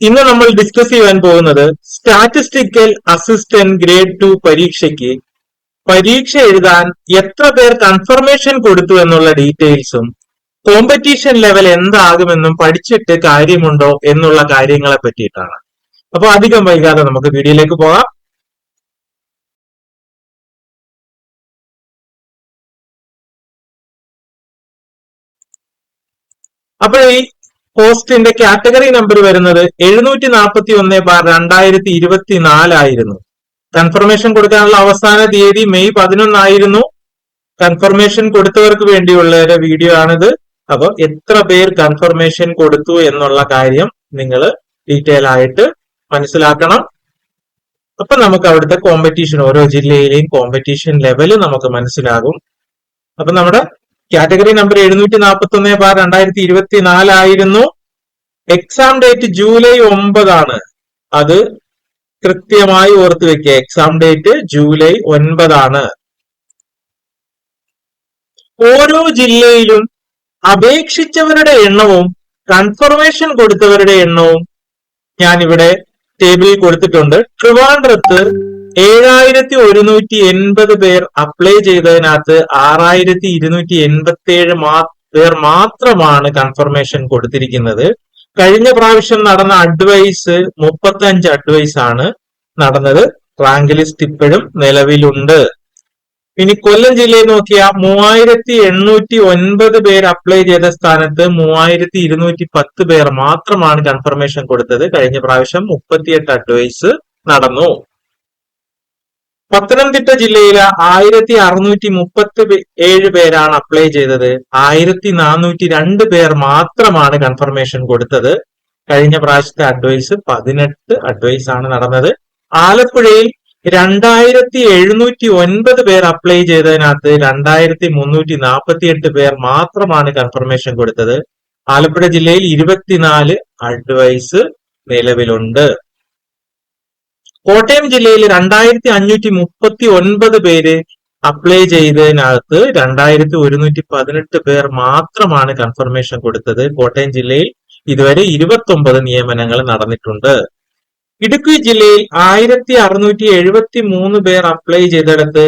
ഇന്ന് നമ്മൾ ഡിസ്കസ് ചെയ്യാൻ പോകുന്നത് സ്റ്റാറ്റിസ്റ്റിക്കൽ അസിസ്റ്റന്റ് ഗ്രേഡ് ടു പരീക്ഷയ്ക്ക് പരീക്ഷ എഴുതാൻ എത്ര പേർ കൺഫർമേഷൻ കൊടുത്തു എന്നുള്ള ഡീറ്റെയിൽസും കോമ്പറ്റീഷൻ ലെവൽ എന്താകുമെന്നും പഠിച്ചിട്ട് കാര്യമുണ്ടോ എന്നുള്ള കാര്യങ്ങളെ പറ്റിയിട്ടാണ്. അപ്പൊ അധികം വൈകാതെ നമുക്ക് വീഡിയോയിലേക്ക് പോകാം. അപ്പോൾ പോസ്റ്റിന്റെ കാറ്റഗറി നമ്പർ വരുന്നത് എഴുന്നൂറ്റി നാൽപ്പത്തി ഒന്ന് ബാർ രണ്ടായിരത്തി ഇരുപത്തി നാലായിരുന്നു കൺഫർമേഷൻ കൊടുക്കാനുള്ള അവസാന തീയതി മെയ് പതിനൊന്നായിരുന്നു. കൺഫർമേഷൻ കൊടുത്തവർക്ക് വേണ്ടിയുള്ള ഒരു വീഡിയോ ആണിത്. അപ്പൊ എത്ര പേർ കൺഫർമേഷൻ കൊടുത്തു എന്നുള്ള കാര്യം നിങ്ങൾ ഡീറ്റെയിൽ ആയിട്ട് മനസ്സിലാക്കണം. അപ്പൊ നമുക്ക് അവിടുത്തെ കോമ്പറ്റീഷൻ ഓരോ ജില്ലയിലെയും കോമ്പറ്റീഷൻ ലെവൽ നമുക്ക് മനസ്സിലാകും. അപ്പൊ നമ്മുടെ കാറ്റഗറി നമ്പർ എഴുന്നൂറ്റി നാൽപ്പത്തി ഒന്ന് ബാർ രണ്ടായിരത്തി ഇരുപത്തി നാലായിരുന്നു എക്സാം ഡേറ്റ് ജൂലൈ ഒമ്പതാണ്. അത് കൃത്യമായി ഓർത്ത് വെക്കുക. എക്സാം ഡേറ്റ് ജൂലൈ ഒൻപതാണ്. ഓരോ ജില്ലയിലും അപേക്ഷിച്ചവരുടെ എണ്ണവും കൺഫർമേഷൻ കൊടുത്തവരുടെ എണ്ണവും ഞാൻ ഇവിടെ ടേബിളിൽ കൊടുത്തിട്ടുണ്ട്. ട്രിവാൻഡ്രത്ത് ഏഴായിരത്തി ഒരുന്നൂറ്റി എൺപത് പേർ അപ്ലൈ ചെയ്തതിനകത്ത് ആറായിരത്തി ഇരുന്നൂറ്റി എൺപത്തി ഏഴ് പേർ മാത്രമാണ് കൺഫർമേഷൻ കൊടുത്തിരിക്കുന്നത്. കഴിഞ്ഞ പ്രാവശ്യം നടന്ന അഡ്വൈസ് മുപ്പത്തഞ്ച് അഡ്വൈസ് ആണ് നടന്നത്. റാങ്ക് ലിസ്റ്റ് ഇപ്പോഴും നിലവിലുണ്ട്. ഇനി കൊല്ലം ജില്ലയിൽ നോക്കിയ മൂവായിരത്തി എണ്ണൂറ്റി ഒൻപത് പേർ അപ്ലൈ ചെയ്ത സ്ഥാനത്ത് മൂവായിരത്തി ഇരുന്നൂറ്റി പത്ത് പേർ മാത്രമാണ് കൺഫർമേഷൻ കൊടുത്തത്. കഴിഞ്ഞ പ്രാവശ്യം മുപ്പത്തിയെട്ട് അഡ്വൈസ് നടന്നു. പത്തനംതിട്ട ജില്ലയിലെ ആയിരത്തി അറുന്നൂറ്റി മുപ്പത്തി ഏഴ് പേരാണ് അപ്ലൈ ചെയ്തത്. ആയിരത്തി നാനൂറ്റി രണ്ട് പേർ മാത്രമാണ് കൺഫർമേഷൻ കൊടുത്തത്. കഴിഞ്ഞ പ്രാവശ്യത്തെ അഡ്വൈസ് പതിനെട്ട് അഡ്വൈസ് ആണ് നടന്നത്. ആലപ്പുഴയിൽ രണ്ടായിരത്തി എഴുന്നൂറ്റി ഒൻപത് പേർ അപ്ലൈ ചെയ്തതിനകത്ത് രണ്ടായിരത്തി മുന്നൂറ്റി നാൽപ്പത്തി എട്ട് പേർ മാത്രമാണ് കൺഫർമേഷൻ കൊടുത്തത്. ആലപ്പുഴ ജില്ലയിൽ ഇരുപത്തിനാല് അഡ്വൈസ് നിലവിലുണ്ട്. കോട്ടയം ജില്ലയിൽ രണ്ടായിരത്തി അഞ്ഞൂറ്റി മുപ്പത്തി ഒൻപത് പേര് അപ്ലൈ ചെയ്തതിനകത്ത് രണ്ടായിരത്തി ഒരുന്നൂറ്റി പതിനെട്ട് പേർ മാത്രമാണ് കൺഫർമേഷൻ കൊടുത്തത്. കോട്ടയം ജില്ലയിൽ ഇതുവരെ ഇരുപത്തി ഒമ്പത് നിയമനങ്ങൾ നടന്നിട്ടുണ്ട്. ഇടുക്കി ജില്ലയിൽ ആയിരത്തി അറുന്നൂറ്റി എഴുപത്തി മൂന്ന് പേർ അപ്ലൈ ചെയ്തെടുത്ത്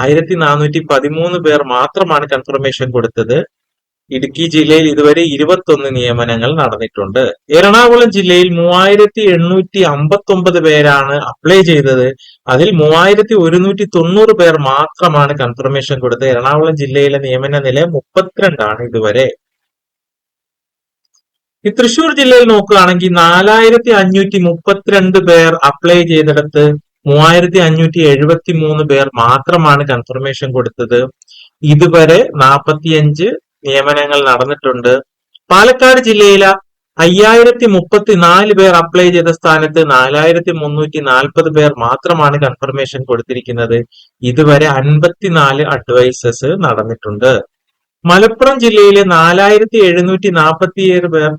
ആയിരത്തി നാനൂറ്റി പതിമൂന്ന് പേർ മാത്രമാണ് കൺഫർമേഷൻ കൊടുത്തത്. ഇടുക്കി ജില്ലയിൽ ഇതുവരെ ഇരുപത്തൊന്ന് നിയമനങ്ങൾ നടന്നിട്ടുണ്ട്. എറണാകുളം ജില്ലയിൽ മൂവായിരത്തി എണ്ണൂറ്റി അമ്പത്തി ഒമ്പത് പേരാണ് അപ്ലൈ ചെയ്തത്. അതിൽ മൂവായിരത്തി ഒരുന്നൂറ്റി തൊണ്ണൂറ് പേർ മാത്രമാണ് കൺഫർമേഷൻ കൊടുത്തത്. എറണാകുളം ജില്ലയിലെ നിയമന നില മുപ്പത്തിരണ്ടാണ് ഇതുവരെ. ഈ തൃശൂർ ജില്ലയിൽ നോക്കുകയാണെങ്കിൽ നാലായിരത്തി അഞ്ഞൂറ്റി മുപ്പത്തിരണ്ട് പേർ അപ്ലൈ ചെയ്തെടുത്ത് മൂവായിരത്തി അഞ്ഞൂറ്റി എഴുപത്തി മൂന്ന് പേർ മാത്രമാണ് കൺഫർമേഷൻ കൊടുത്തത്. ഇതുവരെ നാൽപ്പത്തിയഞ്ച് നിയമനങ്ങൾ നടന്നിട്ടുണ്ട്. പാലക്കാട് ജില്ലയിലെ അയ്യായിരത്തി മുപ്പത്തിനാല് പേർ അപ്ലൈ ചെയ്ത സ്ഥാനത്ത് നാലായിരത്തി മുന്നൂറ്റി നാൽപ്പത് പേർ മാത്രമാണ് കൺഫർമേഷൻ കൊടുത്തിരിക്കുന്നത്. ഇതുവരെ അൻപത്തിനാല് അഡ്വൈസസ് നടന്നിട്ടുണ്ട്. മലപ്പുറം ജില്ലയിലെ നാലായിരത്തി എഴുന്നൂറ്റി നാൽപ്പത്തി ഏഴ് പേർ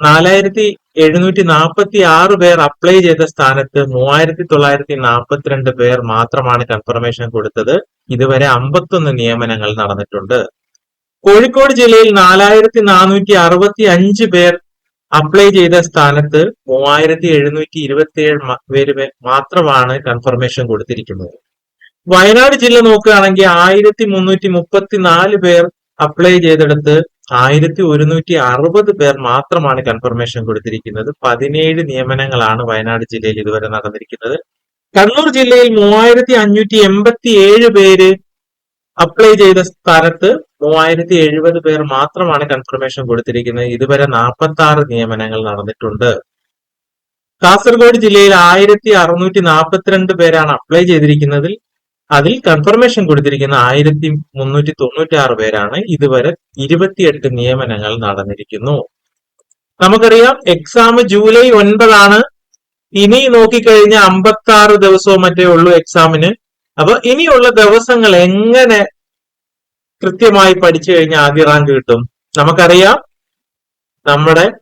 നാലായിരത്തി എഴുന്നൂറ്റി നാൽപ്പത്തി ആറ് പേർ അപ്ലൈ ചെയ്ത സ്ഥാനത്ത് മൂവായിരത്തി തൊള്ളായിരത്തി നാൽപ്പത്തിരണ്ട് പേർ മാത്രമാണ് കൺഫർമേഷൻ കൊടുത്തത്. ഇതുവരെ അമ്പത്തൊന്ന് നിയമനങ്ങൾ നടന്നിട്ടുണ്ട്. കോഴിക്കോട് ജില്ലയിൽ നാലായിരത്തി നാനൂറ്റി അറുപത്തി അഞ്ച് പേർ അപ്ലൈ ചെയ്ത സ്ഥാനത്ത് മൂവായിരത്തി എഴുന്നൂറ്റി ഇരുപത്തി ഏഴ് പേര് മാത്രമാണ് കൺഫർമേഷൻ കൊടുത്തിരിക്കുന്നത്. വയനാട് ജില്ല നോക്കുകയാണെങ്കിൽ ആയിരത്തി മുന്നൂറ്റി മുപ്പത്തി നാല് പേർ അപ്ലൈ ചെയ്തെടുത്ത് ആയിരത്തി ഒരുന്നൂറ്റി അറുപത് പേർ മാത്രമാണ് കൺഫർമേഷൻ കൊടുത്തിരിക്കുന്നത്. പതിനേഴ് നിയമനങ്ങളാണ് വയനാട് ജില്ലയിൽ ഇതുവരെ നടന്നിരിക്കുന്നത്. കണ്ണൂർ ജില്ലയിൽ മൂവായിരത്തി അഞ്ഞൂറ്റി എൺപത്തി ഏഴ് പേര് അപ്ലൈ ചെയ്ത സ്ഥാനത്ത് മൂവായിരത്തി എഴുപത് പേർ മാത്രമാണ് കൺഫർമേഷൻ കൊടുത്തിരിക്കുന്നത്. ഇതുവരെ നാൽപ്പത്തി ആറ് നിയമനങ്ങൾ നടന്നിട്ടുണ്ട്. കാസർഗോഡ് ജില്ലയിൽ ആയിരത്തി അറുന്നൂറ്റി നാൽപ്പത്തിരണ്ട് പേരാണ് അപ്ലൈ ചെയ്തിരിക്കുന്നതിൽ. അതിൽ കൺഫർമേഷൻ കൊടുത്തിരിക്കുന്ന ആയിരത്തി മുന്നൂറ്റി തൊണ്ണൂറ്റി ആറ് പേരാണ് ഇതുവരെ ഇരുപത്തിയെട്ട് നിയമനങ്ങൾ നടന്നിരിക്കുന്നു. നമുക്കറിയാം എക്സാം ജൂലൈ ഒൻപതാണ്. ഇനി നോക്കിക്കഴിഞ്ഞാൽ അമ്പത്തി ആറ് ദിവസവും മറ്റേ ഉള്ളൂ എക്സാമിന് അപ്പൊ ഇനിയുള്ള ദിവസങ്ങൾ എങ്ങനെ കൃത്യമായി പഠിച്ചു കഴിഞ്ഞാൽ ആദ്യ റാങ്ക് കിട്ടും. നമുക്കറിയാം നമ്മുടെ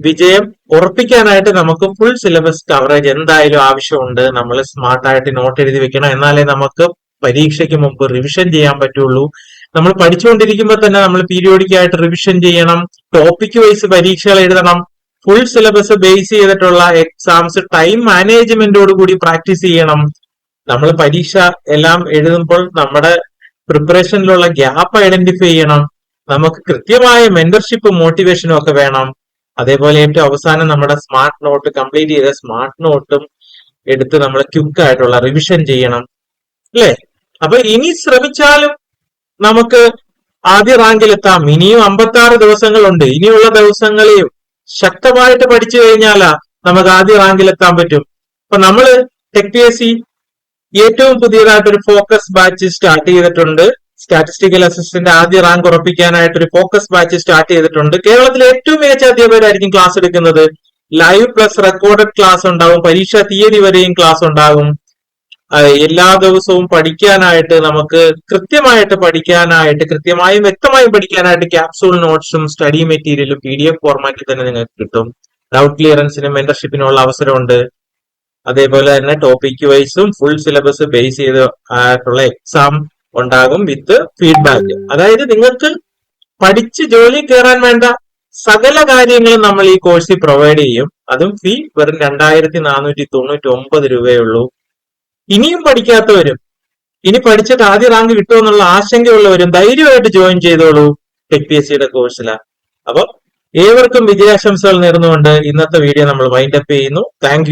വിജയം ഉറപ്പിക്കാനായിട്ട് നമുക്ക് ഫുൾ സിലബസ് കവറേജ് എന്തായാലും ആവശ്യമുണ്ട്. നമ്മൾ സ്മാർട്ടായിട്ട് നോട്ട് എഴുതി വെക്കണം. എന്നാലേ നമുക്ക് പരീക്ഷയ്ക്ക് മുമ്പ് റിവിഷൻ ചെയ്യാൻ പറ്റുള്ളൂ. നമ്മൾ പഠിച്ചുകൊണ്ടിരിക്കുമ്പോൾ തന്നെ നമ്മൾ പീരിയോഡിക് ആയിട്ട് റിവിഷൻ ചെയ്യണം. ടോപ്പിക് വൈസ് പരീക്ഷകൾ എഴുതണം. ഫുൾ സിലബസ് ബേസ് ചെയ്തിട്ടുള്ള എക്സാംസ് ടൈം മാനേജ്മെന്റോട് കൂടി പ്രാക്ടീസ് ചെയ്യണം. നമ്മൾ പരീക്ഷ എല്ലാം എഴുതുമ്പോൾ നമ്മുടെ പ്രിപ്പറേഷനിലുള്ള ഗ്യാപ്പ് ഐഡന്റിഫൈ ചെയ്യണം. നമുക്ക് കൃത്യമായ മെന്റർഷിപ്പ് മോട്ടിവേഷനും ഒക്കെ വേണം. അതേപോലെ ഏറ്റവും അവസാനം നമ്മുടെ സ്മാർട്ട് നോട്ട് കംപ്ലീറ്റ് ചെയ്ത സ്മാർട്ട് നോട്ടും എടുത്ത് നമ്മൾ ക്വിക്ക് ആയിട്ടുള്ള റിവിഷൻ ചെയ്യണം. അല്ലേ? അപ്പൊ ഇനി ശ്രമിച്ചാലും നമുക്ക് ആദ്യ റാങ്കിൽ എത്താം. ഇനിയും അമ്പത്തി ആറ് ദിവസങ്ങളുണ്ട്. ഇനിയുള്ള ദിവസങ്ങളെയും ശക്തമായിട്ട് പഠിച്ചു കഴിഞ്ഞാലാ നമുക്ക് ആദ്യ റാങ്കിൽ എത്താൻ പറ്റും. അപ്പൊ നമ്മൾ ടെക് പി എസ് സി ഏറ്റവും പുതിയതായിട്ട് ഒരു ഫോക്കസ് ബാച്ച് സ്റ്റാർട്ട് ചെയ്തിട്ടുണ്ട് സ്റ്റാറ്റിസ്റ്റിക്കൽ അസിസ്റ്റന്റ് ആദ്യ റാങ്ക് ഉറപ്പിക്കാനായിട്ട് ഒരു ഫോക്കസ് ബാച്ച് സ്റ്റാർട്ട് ചെയ്തിട്ടുണ്ട്. കേരളത്തിലെ ഏറ്റവും മികച്ച അധ്യാപകരായിരിക്കും ക്ലാസ് എടുക്കുന്നത്. ലൈവ് പ്ലസ് റെക്കോർഡഡ് ക്ലാസ് ഉണ്ടാവും. പരീക്ഷാ തീയതി വരെയും ക്ലാസ് ഉണ്ടാകും എല്ലാ ദിവസവും പഠിക്കാനായിട്ട് നമുക്ക് കൃത്യമായിട്ട് പഠിക്കാനായിട്ട് കൃത്യമായും വ്യക്തമായും പഠിക്കാനായിട്ട് ക്യാപ്സൂൾ നോട്ട്സും സ്റ്റഡി മെറ്റീരിയലും പി ഡി എഫ് ഫോർമാറ്റിൽ തന്നെ നിങ്ങൾക്ക് കിട്ടും. ഡൗട്ട് ക്ലിയറൻസിനും മെന്റർഷിപ്പിനുള്ള അവസരമുണ്ട്. അതേപോലെ തന്നെ ടോപ്പിക് വൈസും ഫുൾ സിലബസ് ബേസ് ചെയ്ത് ആയിട്ടുള്ള എക്സാം ഉണ്ടാകും വിത്ത് ഫീഡ്ബാക്ക് അതായത് നിങ്ങൾക്ക് പഠിച്ച് ജോലി കയറാൻ വേണ്ട സകല കാര്യങ്ങളും നമ്മൾ ഈ കോഴ്സിൽ പ്രൊവൈഡ് ചെയ്യും. അതും ഫീ വെറും രണ്ടായിരത്തി നാനൂറ്റി തൊണ്ണൂറ്റി ഒമ്പത് രൂപയേ ഉള്ളൂ. ഇനിയും പഠിക്കാത്തവരും ഇനി പഠിച്ചിട്ട് ആദ്യ റാങ്ക് കിട്ടുമെന്നുള്ള ആശങ്കയുള്ളവരും ധൈര്യമായിട്ട് ജോയിൻ ചെയ്തോളൂ ടെക് പി എസ് സിയുടെ കോഴ്സിലാ അപ്പൊ ഏവർക്കും വിജയാശംസകൾ നേർന്നുകൊണ്ട് ഇന്നത്തെ വീഡിയോ നമ്മൾ വൈൻഡപ്പ് ചെയ്യുന്നു. താങ്ക്